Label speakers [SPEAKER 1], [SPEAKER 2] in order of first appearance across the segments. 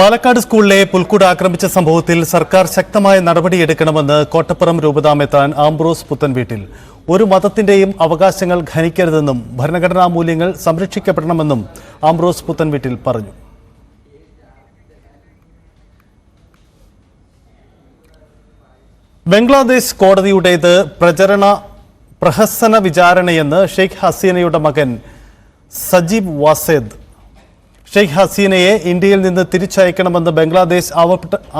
[SPEAKER 1] പാലക്കാട് സ്കൂളിലെ പുൽക്കൂട് ആക്രമിച്ച സംഭവത്തിൽ സർക്കാർ ശക്തമായ നടപടിയെടുക്കണമെന്ന് കോട്ടപ്പുറം രൂപതാമെത്താൻ ആംബ്രോസ് പുത്തൻ വീട്ടിൽ. ഒരു മതത്തിന്റെയും അവകാശങ്ങൾ ഖനിക്കരുതെന്നും ഭരണഘടനാ മൂല്യങ്ങൾ സംരക്ഷിക്കപ്പെടണമെന്നും ആംബ്രോസ് പുത്തൻ വീട്ടിൽ പറഞ്ഞു. ബംഗ്ലാദേശ് കോടതിയുടേത് പ്രചരണ പ്രഹസന വിചാരണയെന്ന് ഷെയ്ഖ് ഹസീനയുടെ മകൻ സജീബ് വാസേദ് ഷെയ്ഖ് ഹസീനയെ ഇന്ത്യയിൽ നിന്ന് തിരിച്ചയക്കണമെന്ന് ബംഗ്ലാദേശ്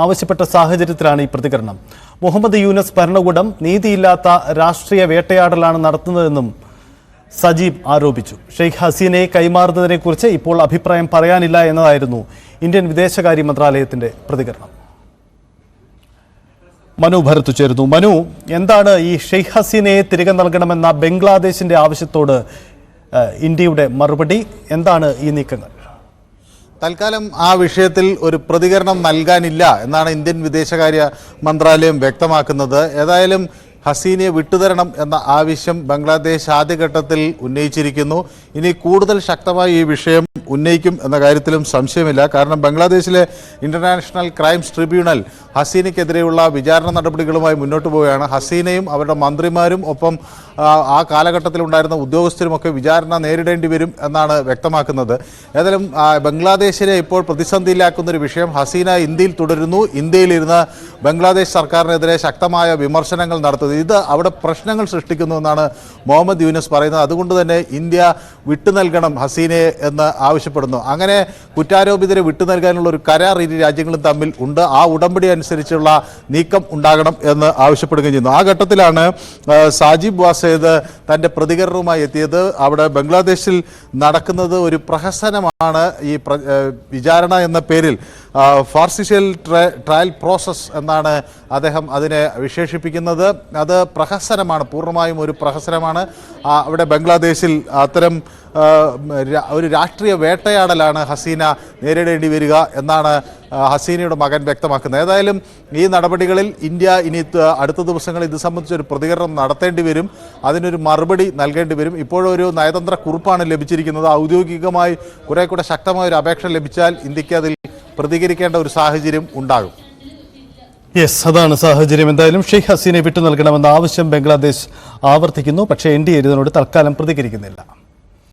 [SPEAKER 1] ആവശ്യപ്പെട്ട സാഹചര്യത്തിലാണ് ഈ പ്രതികരണം. മുഹമ്മദ് യൂനസ് ഭരണകൂടം നീതിയില്ലാത്ത രാഷ്ട്രീയ വേട്ടയാടലാണ് നടത്തുന്നതെന്നും സജീബ് ആരോപിച്ചു. ഷെയ്ഖ് ഹസീനയെ കൈമാറുന്നതിനെക്കുറിച്ച് ഇപ്പോൾ അഭിപ്രായം പറയാനില്ല എന്നതായിരുന്നു ഇന്ത്യൻ വിദേശകാര്യ മന്ത്രാലയത്തിന്റെ പ്രതികരണം. മനു ഭരത്ത് ചേരുന്നു. മനു എന്താണ് ഈ ഷെയ്ഖ് ഹസീനയെ തിരികെ നൽകണമെന്ന ബംഗ്ലാദേശിന്റെ ആവശ്യത്തോട് ഇന്ത്യയുടെ മറുപടി? എന്താണ് ഈ നീക്കങ്ങൾ?
[SPEAKER 2] തൽക്കാലം ആ വിഷയത്തിൽ ഒരു പ്രതികരണം നൽകാനില്ല എന്നാണ് ഇന്ത്യൻ വിദേശകാര്യ മന്ത്രാലയം വ്യക്തമാക്കുന്നത്. ഏതായാലും ഹസീനെ വിട്ടുതരണം എന്ന ആവശ്യം ബംഗ്ലാദേശ് ആദ്യഘട്ടത്തിൽ ഉന്നയിച്ചിരിക്കുന്നു. ഇനി കൂടുതൽ ശക്തമായി ഈ വിഷയം ഉന്നയിക്കും എന്ന കാര്യത്തിലും സംശയമില്ല. കാരണം ബംഗ്ലാദേശിലെ ഇന്റർനാഷണൽ ക്രൈംസ് ട്രിബ്യൂണൽ ഹസീനയ്ക്കെതിരെയുള്ള വിചാരണ നടപടികളുമായി മുന്നോട്ട് പോവുകയാണ്. ഹസീനയും അവരുടെ മന്ത്രിമാരും ഒപ്പം ആ, കാലഘട്ടത്തിലുണ്ടായിരുന്ന ഉദ്യോഗസ്ഥരുമൊക്കെ വിചാരണ നേരിടേണ്ടി വരും എന്നാണ് വ്യക്തമാക്കുന്നത്. ഏതായാലും ബംഗ്ലാദേശിനെ ഇപ്പോൾ പ്രതിസന്ധിയിലാക്കുന്ന ഒരു വിഷയം ഹസീന ഇന്ത്യയിൽ തുടരുന്നു. ഇന്ത്യയിലിരുന്ന് ബംഗ്ലാദേശ് സർക്കാരിനെതിരെ ശക്തമായ വിമർശനങ്ങൾ നടത്തുന്നത് ഇത് അവിടെ പ്രശ്നങ്ങൾ സൃഷ്ടിക്കുന്നു എന്നാണ് മുഹമ്മദ് യൂനസ് പറയുന്നത്. അതുകൊണ്ട് തന്നെ ഇന്ത്യ വിട്ടു നൽകണം ഹസീനയെ എന്ന് ആവശ്യപ്പെടുന്നു. അങ്ങനെ കുറ്റാരോപിതരെ വിട്ടു നൽകാനുള്ള ഒരു കരാർ ഇരു രാജ്യങ്ങളും തമ്മിൽ ഉണ്ട്. ആ ഉടമ്പടി അനുസരിച്ചുള്ള നീക്കം ഉണ്ടാകണം എന്ന് ആവശ്യപ്പെടുകയും ചെയ്യുന്നു. ആ ഘട്ടത്തിലാണ് സാജിബ് വാസേദ് തന്റെ പ്രതികരണവുമായി എത്തിയത്. അവിടെ ബംഗ്ലാദേശിൽ നടക്കുന്നത് ഒരു പ്രഹസനമാണ് ഈ വിചാരണ എന്ന പേരിൽ. ഫാർസിഷ്യൽ ട്രയൽ പ്രോസസ് എന്നാണ് അദ്ദേഹം അതിനെ വിശേഷിപ്പിക്കുന്നത്. അത് പ്രഹസനമാണ് പൂർണമായും ഒരു പ്രഹസനമാണ്. അവിടെ ബംഗ്ലാദേശിൽ അത്തരം ഒരു രാഷ്ട്രീയ വേട്ടയാടലാണ് ഹസീന നേരിടേണ്ടി വരിക എന്നാണ് ഹസീനയുടെ മകൻ വ്യക്തമാക്കുന്നത്. ഏതായാലും ഈ നടപടികളിൽ ഇന്ത്യ ഇനി അടുത്ത ദിവസങ്ങളിൽ ഇത് സംബന്ധിച്ച് ഒരു പ്രതികരണം നടത്തേണ്ടി വരും. അതിനൊരു മറുപടി നൽകേണ്ടി വരും. ഇപ്പോഴൊരു നയതന്ത്ര കുറിപ്പാണ് ലഭിച്ചിരിക്കുന്നത്. ഔദ്യോഗികമായി കുറെ കൂടെ ശക്തമായ ഒരു അപേക്ഷ ലഭിച്ചാൽ ഇന്ത്യയ്ക്ക് അതിൽ പ്രതികരിക്കേണ്ട ഒരു സാഹചര്യം ഉണ്ടാകും.
[SPEAKER 1] യെസ് അതാണ് സാഹചര്യം. എന്തായാലും ഷെയ്ഖ് ഹസീനെ വിട്ടു നൽകണമെന്ന ആവശ്യം ബംഗ്ലാദേശ് ആവർത്തിക്കുന്നു. പക്ഷേ ഇന്ത്യ ഇതിനോട് തൽക്കാലം പ്രതികരിക്കുന്നില്ല.